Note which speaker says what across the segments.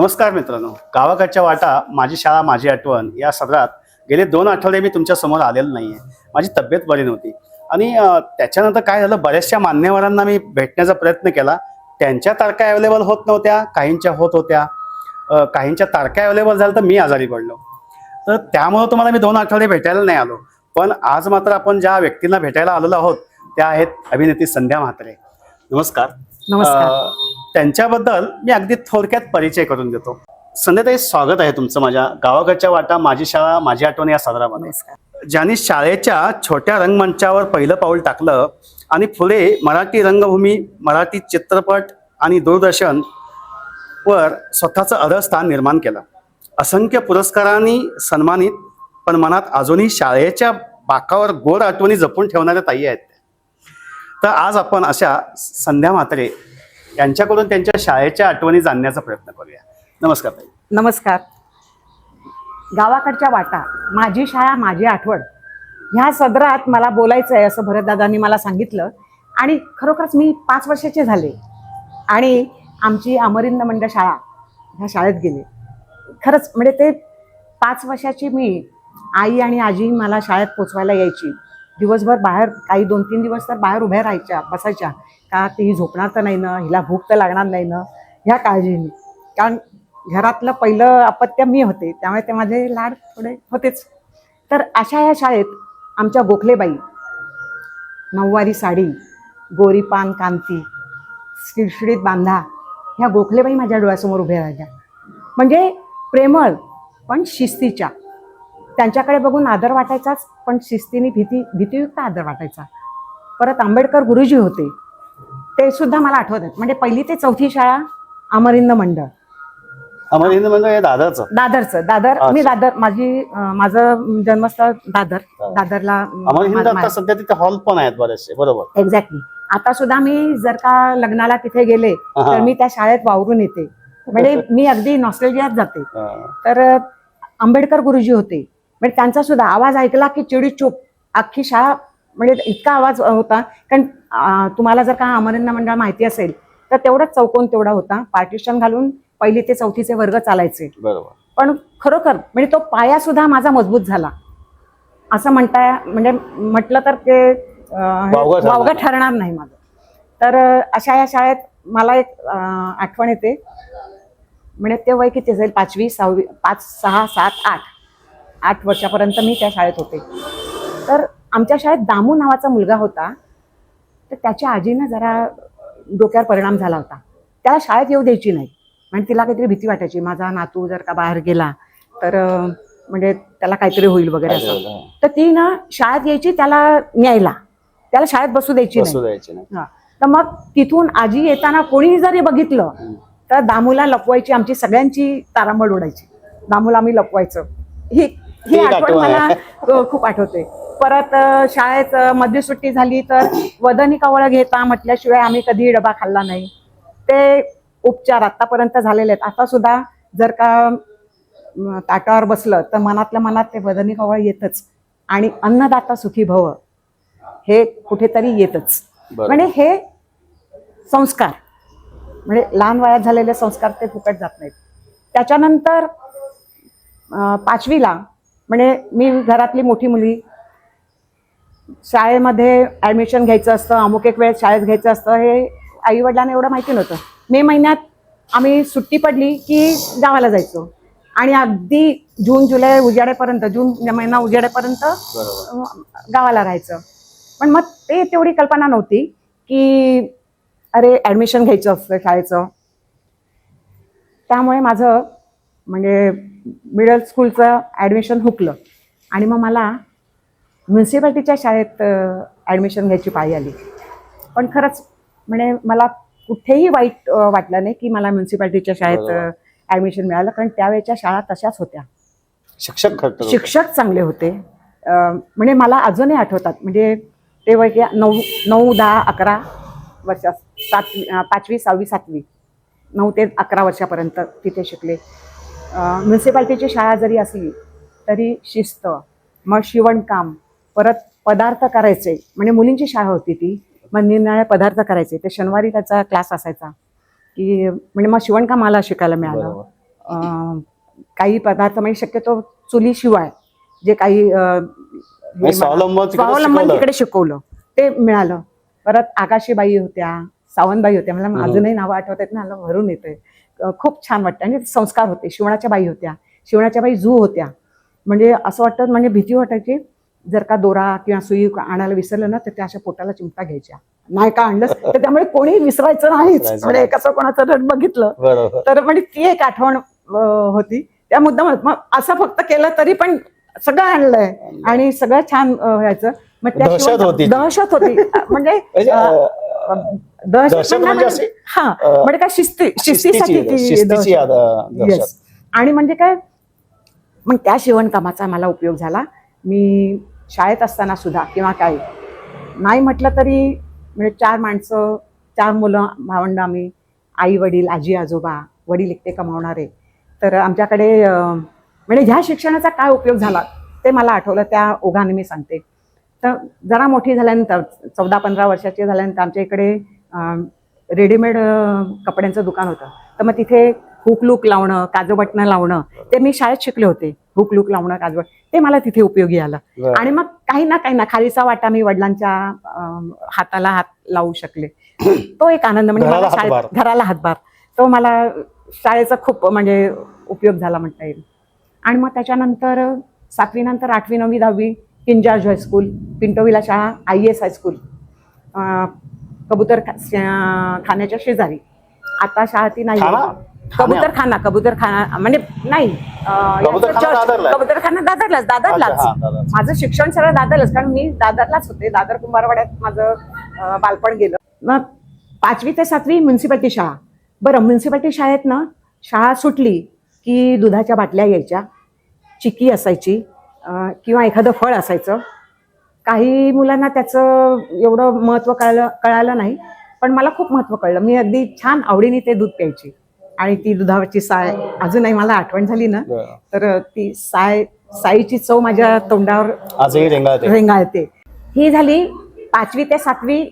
Speaker 1: नमस्कार मित्रांनो. गावाकडच्या वाटा माझी शाळा माझी आठवण या सदरात गेले दोन आठवडे मी तुमच्यासमोर आलेलो आहे माझी तब्येत बरी नव्हती. आणि त्याच्यानंतर काय झालं बऱ्याचशा मान्यवरांना मी भेटण्याचा प्रयत्न केला. त्यांच्या तारखा अवेलेबल होत नव्हत्या काहींच्या होत होत्या. काहींच्या तारखा अवेलेबल झाल्या तर मी आजारी पडलो. तर त्यामुळं तुम्हाला मी दोन आठवडे भेटायला नाही आलो. पण आज मात्र आपण ज्या व्यक्तींना भेटायला आलेलो आहोत त्या आहेत अभिनेत्री संध्या म्हात्रे. नमस्कार.
Speaker 2: नमस्कार.
Speaker 1: त्यांच्याबद्दल मी अगदी थोडक्यात परिचय करून देतो. संध्याताई स्वागत आहे तुमचं माझ्या गावाकडच्या वाटा माझी शाळा माझी आठवण या सदरामध्ये. ज्यांनी शाळेच्या छोट्या रंगमंचावर पहिलं पाऊल टाकलं आणि पुढे मराठी रंगभूमी मराठी चित्रपट आणि दूरदर्शन वर स्वतःचं अरस्थान निर्माण केलं. असंख्य पुरस्कारांनी सन्मानित पण मनात अजूनही शाळेच्या बाकावर गोड आठवणी जपून ठेवणाऱ्या ताई आहेत. तर आज आपण अशा संध्या म्हात्रे यांच्याकडून त्यांच्या शाळेच्या आठवणी जाणण्याचा प्रयत्न करूया. नमस्कार ताई.
Speaker 2: नमस्कार. गावाकडच्या वाटा माझी शाळा माझी आठवण ह्या सदरात मला बोलायचं आहे असं भरतदादांनी मला सांगितलं आणि खरोखरच मी पाच वर्षाचे झाले आणि आमची अमरिंद मंडळ शाळा ह्या शाळेत गेले. खरंच म्हणजे ते पाच वर्षाची मी आई आणि आजी मला शाळेत पोचवायला यायची. दिवसभर बाहेर काही दोन तीन दिवस तर बाहेर उभ्या राहायच्या बसायच्या. का ती झोपणार तर नाही ना हिला भूक तर लागणार नाही ना ह्या काळजीने. कारण घरातलं पहिलं अपत्य मी होते त्यामुळे ते माझे लाड थोडे होतेच. तर अशा ह्या शाळेत आमच्या गोखलेबाई नऊवारी साडी गोरीपान कांती शिडशिडीत बांधा ह्या गोखलेबाई माझ्या डोळ्यासमोर उभ्या राहिल्या. म्हणजे प्रेमळ पण शिस्तीच्या. त्यांच्याकडे बघून आदर वाटायचाच पण शिस्तीने भीती भीतीयुक्त आदर वाटायचा. परत आंबेडकर गुरुजी होते. ते सुद्धा मला आठवत आहेत म्हणजे पहिली ते चौथी शाळा अमरिंद मंडळ.
Speaker 1: अमर हिंद मंडळ हे दादाचं
Speaker 2: दादरचं. दादर मी. दादर माझी माझं जन्मस्थळ दादर.
Speaker 1: हा.
Speaker 2: दादरला
Speaker 1: सध्या तिथे हॉल पण आहेत बरेचसे बरोबर.
Speaker 2: एक्झॅक्टली आता सुद्धा मी जर का लग्नाला तिथे गेले. तर मी त्या शाळेत वावरून येते. म्हणजे मी अगदी नॉस्ट्रेलियात जाते. तर आंबेडकर गुरुजी होते. म्हणजे त्यांचा सुद्धा आवाज ऐकला की चिडी चूप. अख्खी शाळा म्हणजे इतका आवाज होता. कारण तुम्हाला जर का अमरिंद मंडळ माहिती असेल तर तेवढाच चौकोन तेवढा होता. पार्टिशन घालून पहिली ते चौथीचे वर्ग चालायचे.
Speaker 1: बरोबर.
Speaker 2: पण खरोखर म्हणजे तो पाया सुद्धा माझा मजबूत झाला. असं म्हणता म्हणजे म्हटलं तर ते
Speaker 1: वावगं ठरणार नाही.
Speaker 2: माझं. तर अशा या शाळेत मला एक आठवण येते. म्हणजे ते वय किती असेल? पाचवी सहावी पाच सहा सात आठ. आठ वर्षापर्यंत मी त्या शाळेत होते. तर आमच्या शाळेत दामू नावाचा मुलगा होता. तर त्याच्या आजीनं जरा डोक्यावर परिणाम झाला होता. त्याला शाळेत येऊ द्यायची नाही. आणि तिला काहीतरी भीती वाटायची. माझा नातू जर का बाहेर गेला तर म्हणजे त्याला काहीतरी होईल वगैरे असं? तर ती ना शाळेत यायची त्याला न्यायला. त्याला शाळेत बसू द्यायची नाही. हा. तर मग तिथून आजी येताना कोणी जरी बघितलं. तर दामूला लपवायची आमची सगळ्यांची तारांबळ उडायची. दामूला आम्ही लपवायचं. ही ही आठवण मला खूप आठवते. परत शाळेत मधली सुट्टी झाली तर वदनी कवळ घेता म्हटल्याशिवाय आम्ही कधीही डबा खाल्ला नाही. ते उपचार आतापर्यंत झालेले आहेत. आता सुद्धा जर का ताटावर बसलं तर मनातल्या मनात ते वदनी कवळ येतच. आणि अन्नदाता सुखी भव हे कुठेतरी येतच. म्हणजे हे संस्कार म्हणजे लहान वयात झालेले संस्कार ते फुकट जात नाहीत. त्याच्यानंतर पाचवीला म्हणजे मी घरातली मोठी मुली. शाळेमध्ये ॲडमिशन घ्यायचं असतं अमुक एक वेळेस शाळेत घ्यायचं असतं हे आईवडिलांना एवढं माहिती नव्हतं. मे महिन्यात आम्ही सुट्टी पडली की गावाला जायचो. आणि अगदी जून जुलै उजाडेपर्यंत जून महिना अं, गावाला राहायचं. पण मग ते तेवढी कल्पना नव्हती की अरे ॲडमिशन घ्यायचं असतं शाळेचं. त्यामुळे माझं म्हणजे मिडल स्कूलचं ॲडमिशन हुकलं. आणि मग मला म्युन्सिपाल्टीच्या शाळेत ॲडमिशन घ्यायची पाळी आली. पण खरंच म्हणजे मला कुठेही वाईट वाटलं नाही की मला म्युन्सिपाल्टीच्या शाळेत. ॲडमिशन मिळालं. कारण त्यावेळेच्या शाळा तशाच होत्या.
Speaker 1: शिक्षक
Speaker 2: शिक्षक चांगले होते. म्हणजे मला अजूनही आठवतात. म्हणजे ते वय की नऊ नऊ दहा अकरा वर्ष सातवी अं, पाचवी सहावी सातवी नऊ ते अकरा वर्षापर्यंत तिथे शिकले. म्युन्सिपाल्टीची शाळा जरी असली तरी शिस्त मग शिवणकाम परत पदार्थ करायचे. म्हणजे मुलींची शाळा होती ती मग निरनिराळे पदार्थ करायचे. ते शनिवारी त्याचा क्लास असायचा. की म्हणजे मग शिवणकाम मला शिकायला मिळालं. काही पदार्थ म्हणजे शक्यतो चुलीशिवाय जे काही
Speaker 1: म्हणजे स्वावलंबन. तिकडे शिकवलं.
Speaker 2: ते मिळालं. परत आकाशीबाई होत्या सावंतबाई होत्या. मला
Speaker 1: हम्म.
Speaker 2: अजूनही नावं आठवत आहेत ना मला भरून येते खूप छान वाटतं. आणि संस्कार होते. शिवणाच्या बाई होत्या. शिवणाच्या बाई जू होत्या. म्हणजे असं वाटतं म्हणजे भीती वाटायची. जर का दोरा किंवा सुई आणायला विसरलं ना तर त्या अशा पोटाला चिमटा घ्यायच्या. नाही का आणलंस? तर त्यामुळे कोणी विसरायचं नाहीच. म्हणजे. कसं कोणाचं रड बघितलं तर म्हणजे ती एक आठवण होती. त्या मुद्दाम मग असं फक्त केलं तरी पण सगळं आणलंय. आणि सगळं छान व्हायचं. मग त्या
Speaker 1: दहशत होती.
Speaker 2: दहशत होती म्हणजे
Speaker 1: म्हणजे,
Speaker 2: अं,
Speaker 1: अं,
Speaker 2: दहशत
Speaker 1: दहशत
Speaker 2: म्हणजे
Speaker 1: म्हणजे अशी,
Speaker 2: हा
Speaker 1: अं,
Speaker 2: म्हणजे काय शिस्ती शिस्तीसाठी
Speaker 1: शिस्तीची
Speaker 2: ती
Speaker 1: शिस्तीची
Speaker 2: दहशत.
Speaker 1: याद, अं, दहशत.
Speaker 2: Yes. आणि म्हणजे काय मग त्या शिवणकामाचा मला उपयोग झाला मी शाळेत असताना सुद्धा किंवा काय नाही म्हटलं तरी म्हणजे चार माणसं चार मुलं भावंड आम्ही आई वडील आजी आजोबा वडील एकटे कमावणारे तर आमच्याकडे अं, म्हणजे ह्या शिक्षणाचा काय उपयोग झाला ते मला आठवलं त्या ओघाने मी सांगते तर जरा मोठी झाल्यानंतर चौदा पंधरा वर्षाची झाल्यानंतर आमच्या इकडे रेडीमेड कपड्यांचं दुकान होतं. तर मग तिथे हुक लूक लावणं काजूबटणं लावणं ते मी शाळेत शिकले होते. हुक लूक लावणं काजूबट ते मला तिथे उपयोगी आलं. आणि मग काही ना काही ना खालीचा वाटा मी वडिलांच्या हाताला हात लावू शकले. तो एक आनंद म्हणजे मला शाळेत. घराला हातभार. तो मला शाळेचा खूप म्हणजे उपयोग झाला म्हणता येईल. आणि मग त्याच्यानंतर सातवी नंतर आठवी नववी दहावी किंग जॉर्ज हायस्कूल पिंटोविला शाळा आय एस हायस्कूल कबूतर खाण्याच्या शेजारी. आता शाळा ती नाही? कबूतर खाना कबूतर खाना म्हणजे नाही. अं,
Speaker 1: कबूतर
Speaker 2: याचं
Speaker 1: खाना
Speaker 2: church-
Speaker 1: दादरला आहे.
Speaker 2: कबूतर खाना दादरलाच दादरलाच. माझं शिक्षण सगळं दादरलाच कारण मी दादरलाच होते. दादर कुंभारवाड्यात माझं बालपण गेलं. मग पाचवी ते सातवी म्युन्सिपाल्टी शाळा. बरं म्युन्सिपाल्टी शाळेत ना शाळा सुटली की दुधाच्या बाटल्या यायच्या चिकी असायची किंवा एखादं फळ असायचं. काही मुलांना त्याचं एवढं महत्त्व कळलं कळालं नाही पण मला खूप महत्त्व कळलं. मी अगदी छान आवडीने ते दूध प्यायची. आणि ती दुधावरची साय अजूनही मला आठवण झाली ना. तर ती साय साईची चव माझ्या तोंडावर
Speaker 1: आजही
Speaker 2: रेंगाळते. ही झाली पाचवी ते सातवी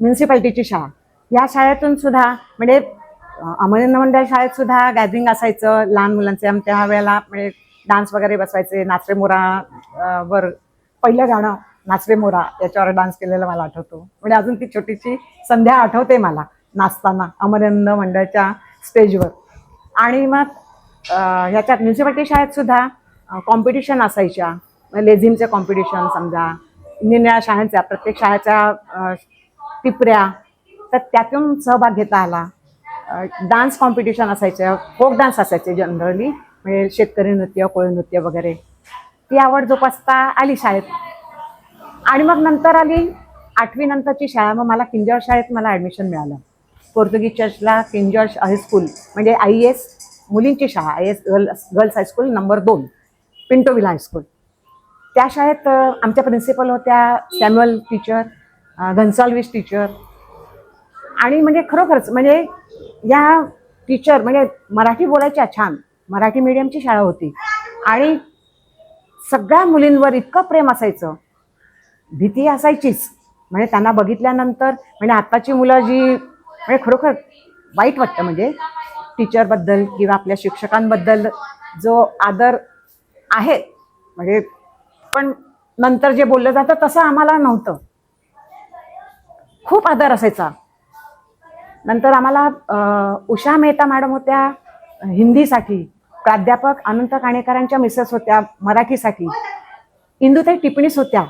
Speaker 2: म्युन्सिपाल्टीची शाळा. या शाळेतून सुद्धा म्हणजे अमरेंद्र मंडळ शाळेत सुद्धा गॅदरिंग असायचं लहान मुलांचे आमच्या वेळेला म्हणजे डान्स वगैरे बसवायचे. नाचरे मोरा वर पहिलं गाणं नाचरे मोरा याच्यावर डान्स केलेला मला आठवतो. म्हणजे अजून ती छोटीशी संध्या आठवते मला नाचताना अमरंद मंडळच्या स्टेजवर. आणि मग ह्याच्यात म्युन्सिपाल्टी शाळेत सुद्धा कॉम्पिटिशन असायच्या. लेझिमचे कॉम्पिटिशन समजा निरनिळ्या शाळेच्या प्रत्येक शाळेच्या टिपऱ्या तर त्यातून सहभाग घेता आला. डान्स कॉम्पिटिशन असायचे फोक डान्स असायचे जनरली म्हणजे शेतकरी नृत्य कोळी नृत्य वगैरे. ती आवड जोपासता आली शाळेत. आणि मग नंतर आली आठवी नंतरची शाळा. मग मला किंजॉर शाळेत मला ॲडमिशन मिळालं. पोर्तुगीज चर्चला किंजॉर हायस्कूल म्हणजे आय एस मुलींची शाळा. I S girls girls high school number दोन पिंटोविला हायस्कूल त्या शाळेत आमच्या प्रिन्सिपल होत्या सॅम्युअल टीचर अ, टीचर आणि म्हणजे खरोखरच म्हणजे या टीचर म्हणजे मराठी बोलायच्या छान. मराठी मीडियमची शाळा होती. आणि सगळ्या मुलींवर इतकं प्रेम असायचं. भीती असायचीच. म्हणजे त्यांना बघितल्यानंतर म्हणजे आत्ताची मुलं जी म्हणजे खरोखर वाईट वाटतं. म्हणजे टीचरबद्दल किंवा आपल्या शिक्षकांबद्दल जो आदर आहे. म्हणजे पण नंतर जे बोललं जातं तसं आम्हाला नव्हतं. खूप आदर असायचा. नंतर आम्हाला उषा मेहता मॅडम होत्या हिंदीसाठी. प्राध्यापक अनंत काणेकरांच्या मिसेस होत्या मराठीसाठी. इंदुताई टिपणीस होत्या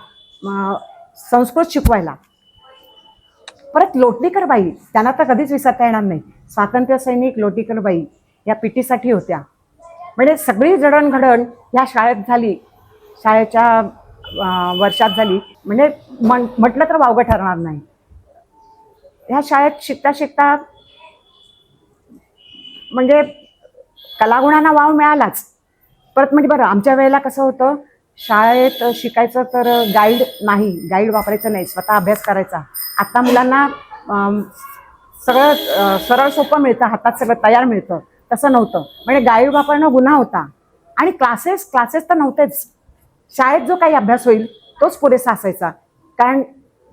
Speaker 2: संस्कृत शिकवायला. परत लोटलीकर बाई त्यांना तर कधीच विसरता येणार नाही. स्वातंत्र्य सैनिक लोटीकर बाई या पीटीसाठी होत्या. म्हणजे सगळी जडणघडण ह्या शाळेत झाली शाळेच्या वर्षात झाली. म्हणजे म्हण म्हटलं तर वावगं ठरणार नाही. ह्या शाळेत शिकता शिकता म्हणजे कलागुणांना वाव मिळालाच. परत म्हणजे बरं आमच्या वेळेला कसं होतं शाळेत शिकायचं तर गाईड नाही गाईड वापरायचं नाही स्वतः अभ्यास करायचा. आत्ता मुलांना सगळं सरळ सोपं मिळतं हातात सगळं तयार मिळतं. तसं नव्हतं. म्हणजे गाईड वापरणं गुन्हा होता. आणि क्लासेस क्लासेस तर नव्हतेच. शाळेत जो काही अभ्यास होईल तोच पुरेसा असायचा. कारण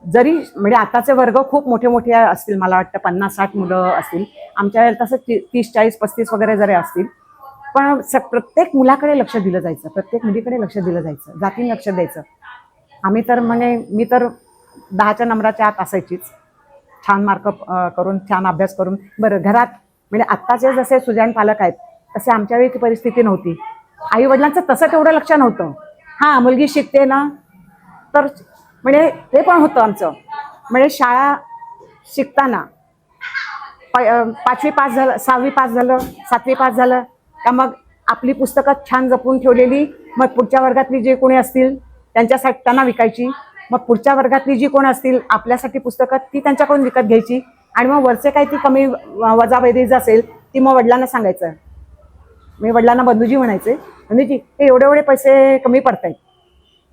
Speaker 2: जरी म्हणजे आताचे वर्ग खूप मोठे मोठे असतील मला वाटतं पन्नास साठ मुलं असतील. आमच्या वेळेला तसं ती तीस चाळीस पस्तीस वगैरे जरी असतील पण स प्रत्येक मुलाकडे लक्ष दिलं जायचं. प्रत्येक मुलीकडे लक्ष दिलं जायचं. जातीने लक्ष द्यायचं. आम्ही तर म्हणजे मी तर दहाच्या नंबराच्या आत असायचीच. छान मार्क करून छान अभ्यास करून. बरं घरात म्हणजे आत्ताचे जसे सुजाण पालक आहेत तसे आमच्या वेळी ती परिस्थिती नव्हती. आई वडिलांचं तसं तेवढं लक्ष नव्हतं. हां मुलगी शिकते ना तर म्हणजे ते पण होतं आमचं. म्हणजे शाळा शिकताना पाचवी पास झालं सहावी पास झालं सातवी पास झालं का मग आपली पुस्तकं छान जपून ठेवलेली मग पुढच्या वर्गातली जे कोणी असतील त्यांच्यासाठी त्यांना विकायची. मग पुढच्या वर्गातली जी कोण असतील आपल्यासाठी पुस्तकं ती त्यांच्याकडून विकत घ्यायची. आणि मग वरचे काही ती कमी वजाबैरीज असेल ती मग वडिलांना सांगायचं. मी वडिलांना बंधूजी म्हणायचे बंधूजी हे एवढे एवढे पैसे कमी पडतायत.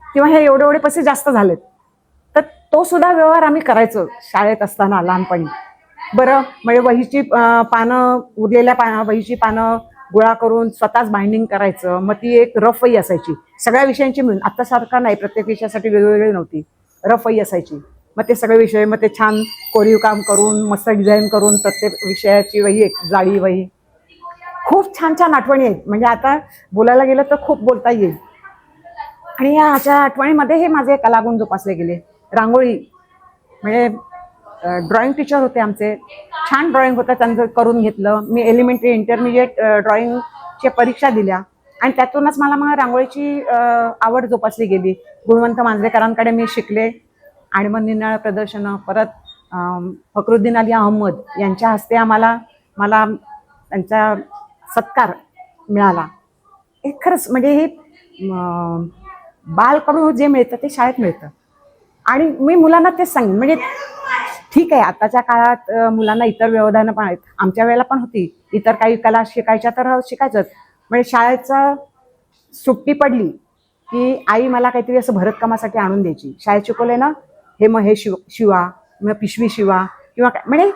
Speaker 2: किंवा हे एवढे एवढे पैसे जास्त झालेत. तो सुद्धा व्यवहार आम्ही करायचो शाळेत असताना लहानपणी. बरं म्हणजे वहीची पानं उरलेल्या पा वहीची पानं गोळा करून स्वतःच बाइंडिंग करायचं. मग ती एक रफही असायची. सगळ्या विषयांची मिळून. आत्तासारखा सारखा नाही. प्रत्येक विषयासाठी वेगवेगळी नव्हती. रफही असायची. मग ते सगळे विषय मग ते छान कोरीव काम करून मस्त डिझाईन करून प्रत्येक विषयाची वही एक जाळी वही. खूप छान छान आठवणी आहेत. म्हणजे आता बोलायला गेलं तर खूप बोलता येईल. आणि या अशा आठवणीमध्ये हे माझे कलागुण जोपासले गेले. रांगोळी. म्हणजे ड्रॉइंग टीचर होते आमचे. छान ड्रॉइंग होतं. त्यांचं करून घेतलं. मी एलिमेंटरी इंटरमिजिएट ड्रॉइंगच्या परीक्षा दिल्या. आणि त्यातूनच मला मग रांगोळीची आवड जोपासली गेली. गुणवंत मांजरेकरांकडे मी शिकले. आणि मग निनाळ प्रदर्शनं परत फखरुद्दीन अली अहमद यांच्या हस्ते आम्हाला मला त्यांचा सत्कार मिळाला. हे खरंच म्हणजे हे बालकडून जे मिळतं ते शाळेत मिळतं. आणि मी मुलांना तेच सांगेन म्हणजे ठीक आहे आताच्या काळात मुलांना इतर व्यवधानं पण आहेत. आमच्या वेळेला पण होती. इतर काही कला शिकायच्या तर शिकायचंच. म्हणजे शाळेचं सुट्टी पडली की आई मला काहीतरी असं भरतकामासाठी आणून द्यायची. शाळेत शिकवले ना हे मग हे शिव शिवा मग पिशवी शिवा किंवा काय. म्हणजे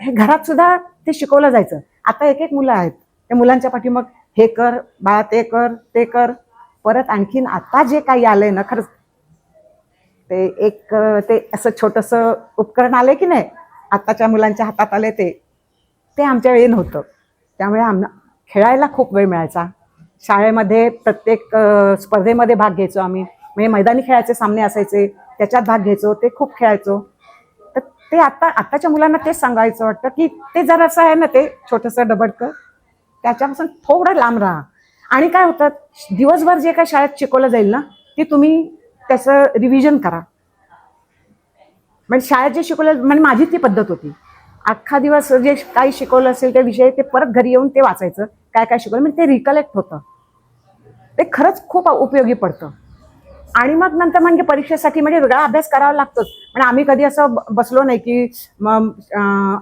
Speaker 2: हे घरात सुद्धा ते शिकवलं जायचं. आता एक एक मुलं आहेत. त्या मुलांच्या पाठी मग हे कर बाळा ते कर ते कर. परत आणखीन आता जे काही आलंय ना खरंच ते एक ते असं छोटंसं उपकरण आलंय की नाही आत्ताच्या मुलांच्या हातात आले ते ते आमच्या वेळी नव्हतं. त्यामुळे आम खेळायला खूप वेळ मिळायचा. शाळेमध्ये प्रत्येक स्पर्धेमध्ये भाग घ्यायचो आम्ही. म्हणजे मैदानी खेळाचे सामने असायचे त्याच्यात भाग घ्यायचो ते खूप खेळायचो. तर ते आता आत्ताच्या मुलांना तेच सांगायचं वाटतं की ते जर असं आहे ना ते छोटंसं डबडकं त्याच्यापासून थोडं लांब राहा. आणि काय होतं दिवसभर जे काय शाळेत शिकवलं जाईल ना ते तुम्ही त्याचं रिव्हिजन करा. म्हणजे शाळेत जे शिकवलं म्हणजे माझी ती पद्धत होती. अख्खा दिवस जे काही शिकवलं असेल त्या विषय ते परत घरी येऊन ते वाचायचं. काय काय शिकवलं? म्हणजे ते रिकलेक्ट होतं. ते खरंच खूप उपयोगी पडतं. आणि मग नंतर म्हणजे परीक्षेसाठी म्हणजे वेगळा अभ्यास करावा लागतोच. पण आम्ही कधी असं बसलो नाही की मग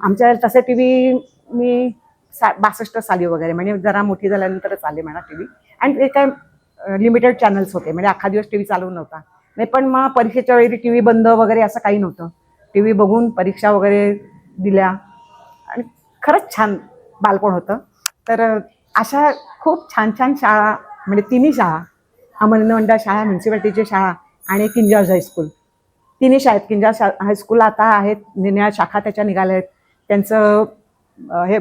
Speaker 2: आमच्या तसे टी व्ही मी सा बासष्ट साली वगैरे. म्हणजे जरा मोठी झाल्यानंतरच आले म्हणा टी व्ही. आणि ते काय लिमिटेड चॅनल्स होते. म्हणजे अख्खा दिवस टी व्ही चालू नव्हता. नाही पण मग परीक्षेच्या वेळी टी व्ही बंद वगैरे असं काही नव्हतं. टी व्ही बघून परीक्षा वगैरे दिल्या. आणि खरंच छान बालपण होतं. तर अशा खूप छान छान शाळा म्हणजे तिन्ही शाळा अमरनाथ शाळा म्युन्सिपाल्टीची शाळा आणि किंजॉर्ज हायस्कूल तिन्ही शाळेत किंजार्ज शा- हायस्कूल आता आहेत निन्या शाखा त्याच्या निघाल्या आहेत. त्यांचं हे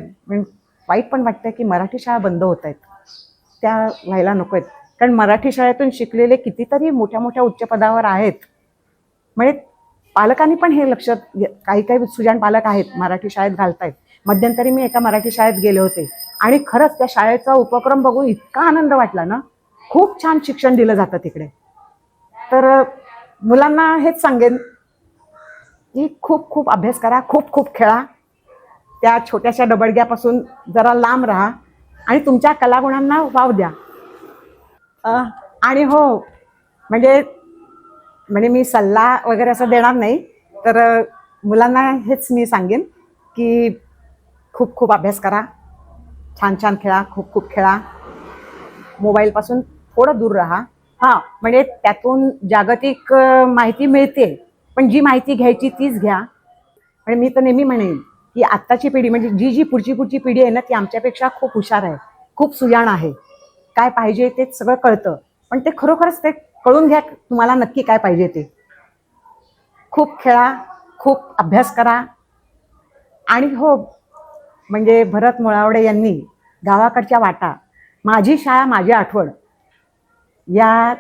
Speaker 2: वाईट पण वाटतं की मराठी शाळा बंद होत आहेत. त्या व्हायला नको आहेत. कारण मराठी शाळेतून शिकलेले कितीतरी मोठ्या मोठ्या उच्च पदावर आहेत. म्हणजे पालकांनी पण हे लक्षात काही काही सुजाण पालक आहेत मराठी शाळेत घालतायत. मध्यंतरी मी एका मराठी शाळेत गेले होते. आणि खरंच त्या शाळेचा उपक्रम बघून इतका आनंद वाटला ना. खूप छान शिक्षण दिलं जातं तिकडे. तर मुलांना हेच सांगेन की खूप खूप अभ्यास करा खूप खूप खेळा. त्या छोट्याशा डबडग्यापासून जरा लांब राहा. आणि तुमच्या कलागुणांना वाव द्या. आणि हो म्हणजे म्हणजे मी सल्ला वगैरे असं देणार नाही तर मुलांना हेच मी सांगेन की खूप खूप अभ्यास करा छान छान खेळा खूप खूप खेळा मोबाईलपासून थोडं दूर राहा. हां म्हणजे त्यातून जागतिक माहिती मिळते पण जी माहिती घ्यायची तीच घ्या. म्हणजे मी तर नेहमी म्हणेन की आत्ताची पिढी म्हणजे जी जी पुढची पुढची पिढी आहे ना ती आमच्यापेक्षा खूप हुशार आहे खूप सुजाण आहे. काय पाहिजे ते सगळं कळतं. पण ते खरोखरच ते कळून घ्या तुम्हाला नक्की काय पाहिजे ते. खूप खेळा खूप अभ्यास करा. आणि हो म्हणजे भरत मुळावडे यांनी गावाकडच्या वाटा माझी शाळा माझी आठवण या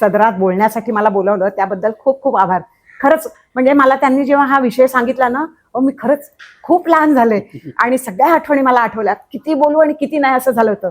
Speaker 2: सदरात बोलण्यासाठी मला बोलावलं त्याबद्दल खूप खूप आभार. खरंच म्हणजे मला त्यांनी जेव्हा हा विषय सांगितला ना मी खरंच खूप लहान झाले. आणि सगळ्या आठवणी मला आठवल्या किती बोलू आणि किती नाही असं झालं होतं.